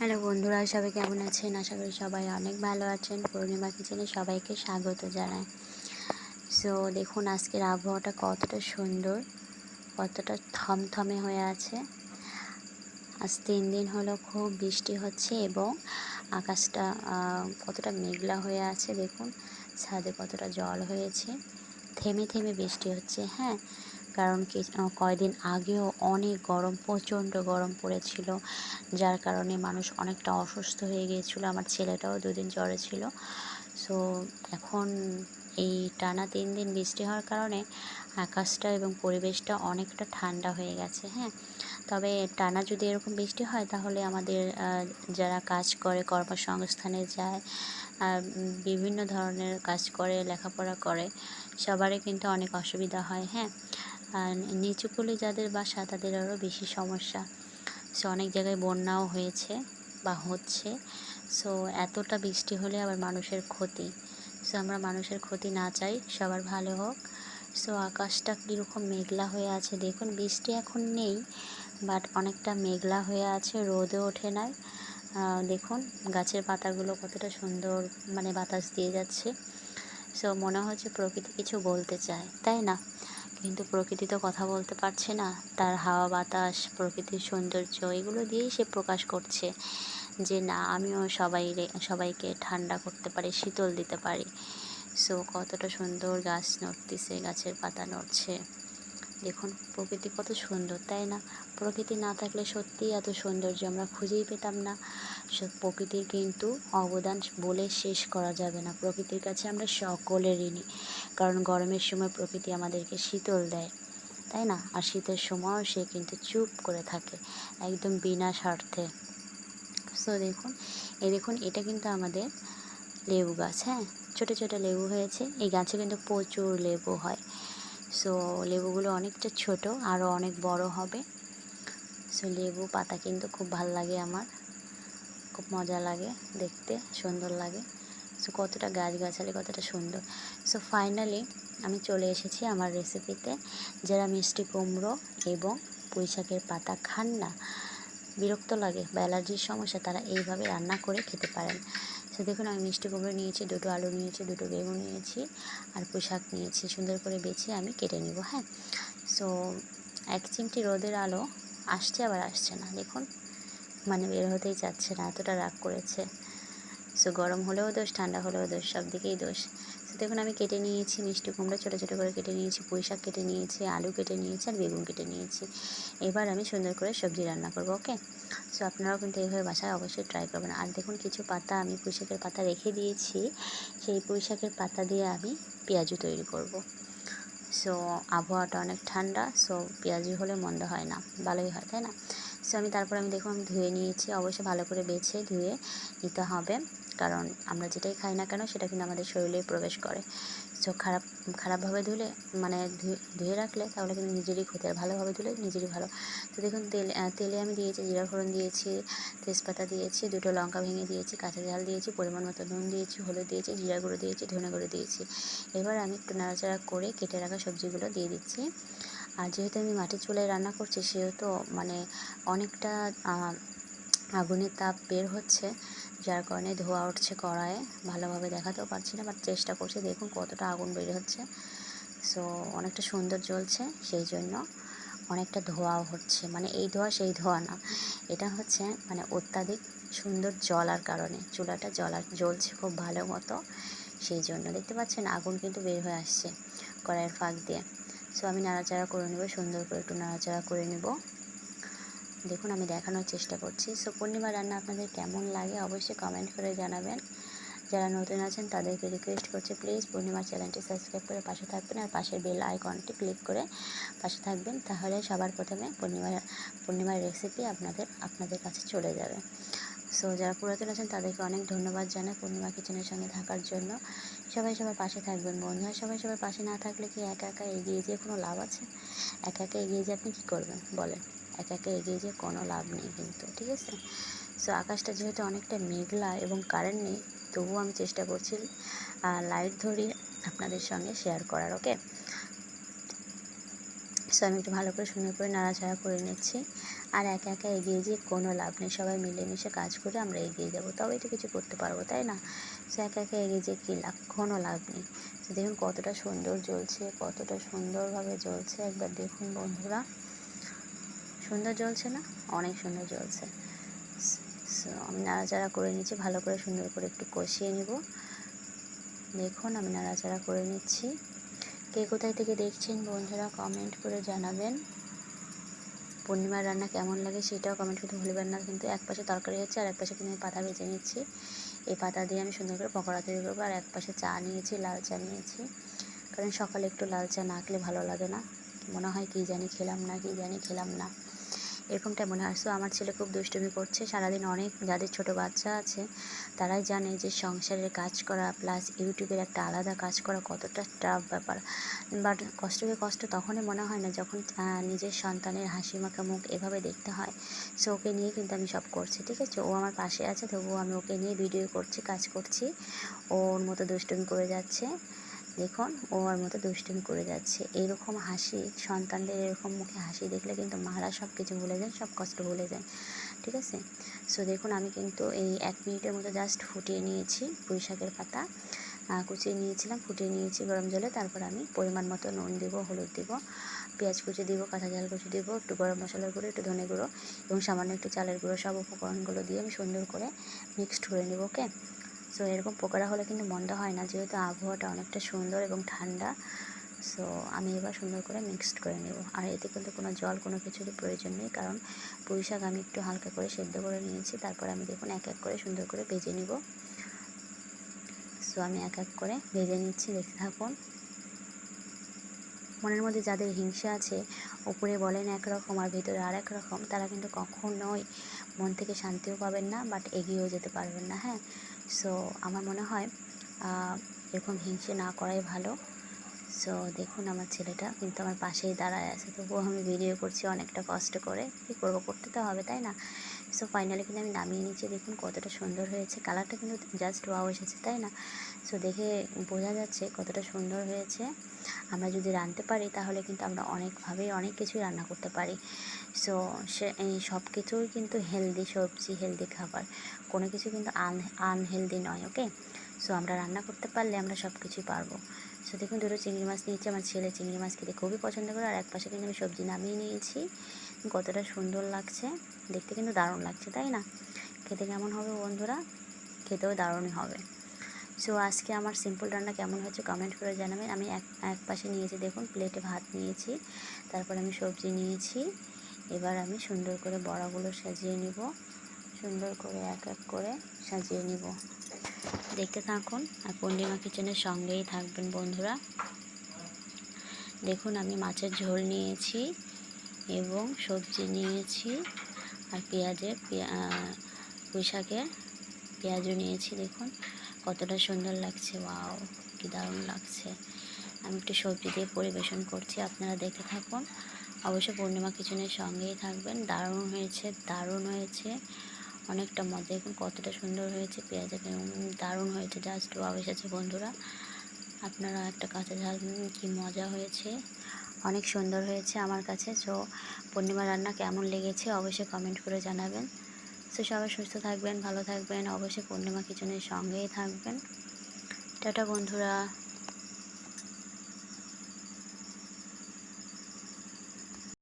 Hello বন্ধুরা, সবাই কেমন আছেন? আশা করি সবাই অনেক ভালো আছেন। পূর্ণিমা কিচেনে সবাইকে স্বাগত জানাই। সো দেখুন, আজকের আবহাওয়াটা কতটা সুন্দর, কতটা থমথমে হয়ে আছে। আজ তিন দিন হলো খুব বৃষ্টি হচ্ছে এবং আকাশটা কতটা মেঘলা হয়ে আছে, দেখুন। ছাদে কতটা জল হয়েছে। থেমে থেমে বৃষ্টি হচ্ছে হ্যাঁ। কারণ কি কয়দিন আগেও অনেক গরম, প্রচণ্ড গরম পড়েছিল, যার কারণে মানুষ অনেকটা অসুস্থ হয়ে গিয়েছিল। আমার ছেলেটাও দুদিন জ্বরে ছিল। সো এখন এই টানা তিন দিন বৃষ্টি হওয়ার কারণে আকাশটা এবং পরিবেশটা অনেকটা ঠান্ডা হয়ে গেছে হ্যাঁ। তবে টানা যদি এরকম বৃষ্টি হয়, তাহলে আমাদের যারা কাজ করে, কর্মসংস্থানে যায় বিভিন্ন ধরনের কাজ করে, লেখাপড়া করে, সবারই কিন্তু অনেক অসুবিধা হয় হ্যাঁ। আর নিচুকুলি যাদের বাসা, তাদের আরও বেশি সমস্যা। সো, অনেক জায়গায় বন্যাও হয়েছে বা হচ্ছে। সো, এতটা বৃষ্টি হলে আবার মানুষের ক্ষতি। সো, আমরা মানুষের ক্ষতি না চাই, সবার ভালো হোক। সো, আকাশটা কীরকম মেঘলা হয়ে আছে, দেখুন, বৃষ্টি এখন নেই, বাট অনেকটা মেঘলা হয়ে আছে, রোদও ওঠে নাই। দেখুন, গাছের পাতাগুলো কতটা সুন্দর মানে বাতাস দিয়ে যাচ্ছে। সো, মনে হচ্ছে প্রকৃতি কিছু বলতে চায়, তাই না? কিন্তু প্রকৃতি তো কথা বলতে পারছে না। তার হাওয়া বাতাস, প্রকৃতির সৌন্দর্য, এগুলো দিয়েই সে প্রকাশ করছে যে, না, আমিও সবাই সবাইকে ঠান্ডা করতে পারি, শীতল দিতে পারি। সো কতটা সুন্দর গাছ নড়তেছে, গাছের পাতা নড়ছে। দেখুন, প্রকৃতি কত সুন্দর, তাই না? প্রকৃতি না থাকলে সত্যিই এত সৌন্দর্য আমরা খুঁজেই পেতাম না। প্রকৃতির কিন্তু অবদান বলে শেষ করা যাবে না। প্রকৃতির কাছে আমরা সকলে ঋণী, কারণ গরমের সময় প্রকৃতি আমাদেরকে শীতল দেয়, তাই না? আর শীতের সময়ও সে কিন্তু চুপ করে থাকে, একদম বিনা স্বার্থে। সো দেখুন এই দেখুন, এটা কিন্তু আমাদের লেবু গাছ হ্যাঁ? ছোটো ছোটো লেবু হয়েছে, এই গাছে কিন্তু প্রচুর লেবু হয়। সো লেবুগুলো অনেকটা ছোট আরও অনেক বড় হবে। সো লেবু পাতা কিন্তু খুব ভালো লাগে আমার। খুব মজা লাগে দেখতে, সুন্দর লাগে। সো কতটা গাছগাছালি, কতটা সুন্দর। সো ফাইনালি আমি চলে এসেছি আমার রেসিপিতে যারা মিষ্টি কুমড়ো এবং পুঁইশাকের পাতা খান না বিরক্ত লাগে বা অ্যালার্জির সমস্যা, তারা এইভাবে রান্না করে খেতে পারেন। সো দেখুন, আমি মিষ্টি কুমড়ো নিয়েছি, দুটো আলু নিয়েছি, দুটো বেগুন নিয়েছি আর পোশাক নিয়েছি। সুন্দর করে বেছে আমি কেটে নিব হ্যাঁ? সো এক চিমটি রোদের আলো আসছে, আবার আসছে না। দেখুন মানে বের হতেই চাচ্ছে না, এতটা রাগ করেছে। সো গরম হলেও দোষ, ঠান্ডা হলেও দোষ, সব দিকেই দোষ। দেখুন আমি কেটে নিয়েছি মিষ্টি কুমড়ো, ছোটো ছোটো করে কেটে নিয়েছি, পুঁই শাক কেটে নিয়েছি, আলু কেটে নিয়েছি আর বেগুন কেটে নিয়েছি। এবার আমি সুন্দর করে সবজি রান্না করব, ওকে? সো আপনারাও কিন্তু এইভাবে বাসায় অবশ্যই ট্রাই করবেন। আর দেখুন, কিছু পাতা আমি পুঁই শাকের পাতা রেখে দিয়েছি। সেই পুঁই শাকের পাতা দিয়ে আমি পেঁয়াজু তৈরি করব। সো আবহাওয়াটা অনেক ঠান্ডা সো পেঁয়াজু হলে মন্দ হয় না, ভালোই হয়, তাই না? সো আমি তারপর আমি দেখুন আমি ধুয়ে নিয়েছি, অবশ্যই ভালো করে বেছে ধুয়ে নিতে হবে। কারণ আমরা যেটাই খাই না কেন সেটা কিন্তু আমাদের শরীরে প্রবেশ করে। সো খারাপ, খারাপভাবে ধুলে মানে ধুয়ে রাখলে তাহলে কিন্তু নিজেরই ক্ষতি আর ভালোভাবে ধুলে নিজেরই ভালো। তো দেখুন, তেল তেলে আমি দিয়েছি জিরা ফোড়ন দিয়েছি, তেজপাতা দিয়েছি, দুটো লঙ্কা ভেঙে দিয়েছি, কাঁচা ঝাল দিয়েছি, পরিমাণ মতো নুন দিয়েছি, হলুদ দিয়েছি, জিরা গুঁড়ো দিয়েছি, ধনে গুঁড়ো দিয়েছি। এবার আমি একটু নাড়াচাড়া করে কেটে রাখা সবজিগুলো দিয়ে দিচ্ছি। আর যেহেতু আমি মাটির চুলায় রান্না করছি, সেহেতু মানে অনেকটা আগুনের তাপ বের হচ্ছে। যার কারণে ধোয়া উঠছে কড়াইয়ে, ভালোভাবে দেখাতেও পারছি না বাট চেষ্টা করছি, দেখুন কতটা আগুন বের হচ্ছে। সো অনেকটা সুন্দর জ্বলছে, সেই জন্য অনেকটা ধোঁয়াও হচ্ছে। মানে এই ধোঁয়া সেই ধোঁয়া না, এটা হচ্ছে মানে অত্যাধিক সুন্দর জ্বলার কারণে। চুলাটা জ্বলার জ্বলছে খুব ভালো মতো, সেই জন্য দেখতে পাচ্ছেন আগুন কিন্তু বের হয়ে আসছে কড়াইয়ের ফাঁক দিয়ে। সো আমি নাড়াচাড়া করে নেব, সুন্দর করে একটু নাড়াচাড়া করে নেব। দেখুন, আমি দেখানোর চেষ্টা করছি। সো পূর্ণিমা রান্না আপনাদের কেমন লাগে অবশ্যই কমেন্ট করে জানাবেন। যারা নতুন আছেন, তাদেরকে রিকোয়েস্ট করছি প্লিজ পূর্ণিমার চ্যানেলটি সাবস্ক্রাইব করে পাশে থাকবেন আর পাশের বেল আইকনটি ক্লিক করে পাশে থাকবেন। তাহলে সবার প্রথমে পূর্ণিমার পূর্ণিমার রেসিপি আপনাদের আপনাদের কাছে চলে যাবে। সো যারা পুরাতন আছেন, তাদেরকে অনেক ধন্যবাদ জানাই পূর্ণিমা কিচেনের সঙ্গে থাকার জন্য। সবাই সবার পাশে থাকবেন বন্ধুরা সবাই সবার পাশে না থাকলে কি একা একা এগিয়ে যেয়ে কোনো লাভ আছে? একা একা এগিয়ে যেয়ে আপনি কী করবেন? বলেন। একা একা এগিয়ে যেয়ে কোনো লাভ নেই কিন্তু, ঠিক আছে? সো আকাশটা যেহেতু অনেকটা মেঘলা এবং কারেন্ট নেই, তবুও আমি চেষ্টা করছি লাইট ধরিয়ে আপনাদের সঙ্গে শেয়ার করার ওকে সো আমি একটু ভালো করে সুন্দর করে নাড়াচাড়া করে নিচ্ছি। আর একা একা এগিয়ে যেয়ে কোনো লাভ নেই, সবাই মিলেমিশে কাজ করে আমরা এগিয়ে যাব। তবেই তো কিছু করতে পারব, তাই না? সে একা একা এগিয়ে যেয়ে কী লাভ? কোনো লাভ নেই। তো দেখুন কতটা সুন্দর জ্বলছে, কতটা সুন্দরভাবে জ্বলছে। একবার দেখুন বন্ধুরা। সুন্দর জ্বলছে না? অনেক সুন্দর জ্বলছে। সো আমি নাড়াচাড়া করে নিচ্ছি, ভালো করে সুন্দর করে একটু কষিয়ে নিব। দেখুন, আমি নাড়াচাড়া করে নিচ্ছি। কে কোথায় থেকে দেখছেন বন্ধুরা কমেন্ট করে জানাবেন। পূর্ণিমার রান্না কেমন লাগে সেটাও কমেন্ট করতে ভুলবেন না। কিন্তু এক পাশে তরকারি হচ্ছে আর এক পাশে কিন্তু পাতা ভেজে নিচ্ছি। এই পাতা দিয়ে আমি সুন্দর করে পকোড়া তৈরি করব আর এক পাশে চা নিয়েছি, লাল চা নিয়েছি। কারণ সকালে একটু লাল চা না খেলে ভালো লাগে না। মনে হয় কী জানি খেলাম না, কী জানি খেলাম না। এরকমটা মনে হয়। সো আমার ছেলে খুব দুষ্টুমি করছে। সারাদিন অনেক, যাদের ছোট বাচ্চা আছে, তারাই জানে যে সংসারের কাজ করা প্লাস ইউটিউবের একটা আলাদা কাজ করা কতটা টাফ ব্যাপার। বাট কষ্টকে কষ্ট তখনই মনে হয় না যখন নিজের সন্তানের হাসি মাখা মুখ এভাবে দেখতে হয়। সো ওকে নিয়ে কিন্তু আমি সব করছি, ঠিক আছে? ও আমার পাশে আছে, তবুও আমি ওকে নিয়ে ভিডিও করছি, কাজ করছি। ওর মতো দুষ্টুমি করে যাচ্ছে। দেখুন ওর মতো দুষ্টুমি করে যাচ্ছে। এরকম হাসি, সন্তানদের এরকম মুখে হাসি দেখলে কিন্তু মারা সব কিছু ভুলে যায়, সব কষ্ট ভুলে যায়। ঠিক আছে? সো দেখুন, আমি কিন্তু এই এক মিনিটের মতো জাস্ট ফুটিয়ে নিয়েছি পুঁই শাকের পাতা কুচিয়ে নিয়েছিলাম, ফুটিয়ে নিয়েছি গরম জলে। তারপর আমি পরিমাণ মতো নুন দেবো, হলুদ দেবো, পেঁয়াজ কুচি দিব, কাঁচা ঝাল কুচি দেবো, একটু গরম মশলার গুঁড়ো, একটু ধনে গুঁড়ো এবং সামান্য একটু চালের গুঁড়ো সব উপকরণগুলো দিয়ে আমি সুন্দর করে মিক্সড করে নেব ওকে সো এরকম পকোড়া হলে কিন্তু মন্দ হয় না, যেহেতু আবহাওয়াটা অনেকটা সুন্দর এবং ঠান্ডা। সো আমি এবার সুন্দর করে মিক্সড করে নেব। আর এতে কিন্তু কোনো জল, কোনো কিছুরই প্রয়োজন নেই, কারণ পুঁই শাক আমি একটু হালকা করে সেদ্ধ করে নিয়েছি, তারপর আমি দেখুন এক এক করে সুন্দর করে ভেজে নিব। সো আমি এক এক করে ভেজে নিচ্ছি, দেখতে থাকুন। মনের মধ্যে যাদের হিংসা আছে উপরে বলেন একরকম আর ভেতরে আর এক রকম, তারা কিন্তু কখনোই মন থেকে শান্তিও পাবেন না বাট এগিয়েও যেতে পারবেন না হ্যাঁ? সো আমার মনে হয় এরকম হিংসে না করাই ভালো। সো দেখুন আমার ছেলেটা, কিন্তু আমার পাশেই দাঁড়ায় আছে। তবুও আমি ভিডিও করছি অনেকটা কষ্ট করে। কী করব, করতে তো হবে, তাই না? সো ফাইনালি কিন্তু আমি নামিয়ে নিচ্ছি। দেখুন কতটা সুন্দর হয়েছে। কালারটা কিন্তু জাস্ট ওয়াও এসেছে, তাই না? সো দেখে বোঝা যাচ্ছে কতটা সুন্দর হয়েছে। আমরা যদি রাঁধতে পারি, তাহলে কিন্তু আমরা অনেকভাবেই অনেক কিছুই রান্না করতে পারি। সো সে সব কিছুই কিন্তু হেলদি সবজি হেলদি খাবার। কোনো কিছু কিন্তু আন আনহেলদি নয় ওকে সো আমরা রান্না করতে পারলে আমরা সব কিছুই পারব। সো দেখুন দুটো চিংড়ি মাছ নিয়েছি। আমার ছেলে চিংড়ি মাছ খেতে খুবই পছন্দ করে। আর এক পাশে কিন্তু আমি সবজি নামিয়ে নিয়েছি। কতটা সুন্দর লাগছে। দেখতে কিন্তু দারুণ লাগছে, তাই না? খেতে কেমন হবে বন্ধুরা? খেতেও দারুণই হবে। সো আজকে আমার সিম্পল রান্না কেমন হয়েছে কমেন্ট করে জানাবেন। আমি এক এক পাশে নিয়েছি, দেখুন প্লেটে ভাত নিয়েছি, তারপর আমি সবজি নিয়েছি। এবার আমি সুন্দর করে বড়াগুলো সাজিয়ে নিব। সুন্দর করে এক এক করে সাজিয়ে নিব। দেখতে থাকুন, আর পূর্ণিমা কিচেনের সঙ্গেই থাকবেন বন্ধুরা। দেখুন, আমি মাছের ঝোল নিয়েছি। এবং সবজি নিয়েছি আর পেঁয়াজের পুঁই শাকের পেঁয়াজও নিয়েছি, দেখুন। কতটা সুন্দর লাগছে, ওয়াও, কি দারুণ লাগছে। আমি একটু সবজি দিয়ে পরিবেশন করছি, আপনারা দেখতে থাকুন। অবশ্য পূর্ণিমা কিচেনের সঙ্গেই থাকবেন, দারুণ হয়েছে দারুণ হয়েছে। অনেকটা মজা, দেখুন কতটা সুন্দর হয়েছে পেঁয়াজ দারুণ হয়েছে, জাস্ট ওয়াও এসেছে বন্ধুরা। আপনারা একটা কাঁচা ঝাল কি মজা হয়েছে। অনেক সুন্দর হয়েছে আমার কাছে। সো পূর্ণিমা রান্না কেমন লেগেছে অবশ্যই কমেন্ট করে জানাবেন। সো সবাই সুস্থ থাকবেন, ভালো থাকবেন। অবশ্যই পূর্ণিমা কিচেনের সঙ্গেই থাকবেন। টাটা বন্ধুরা।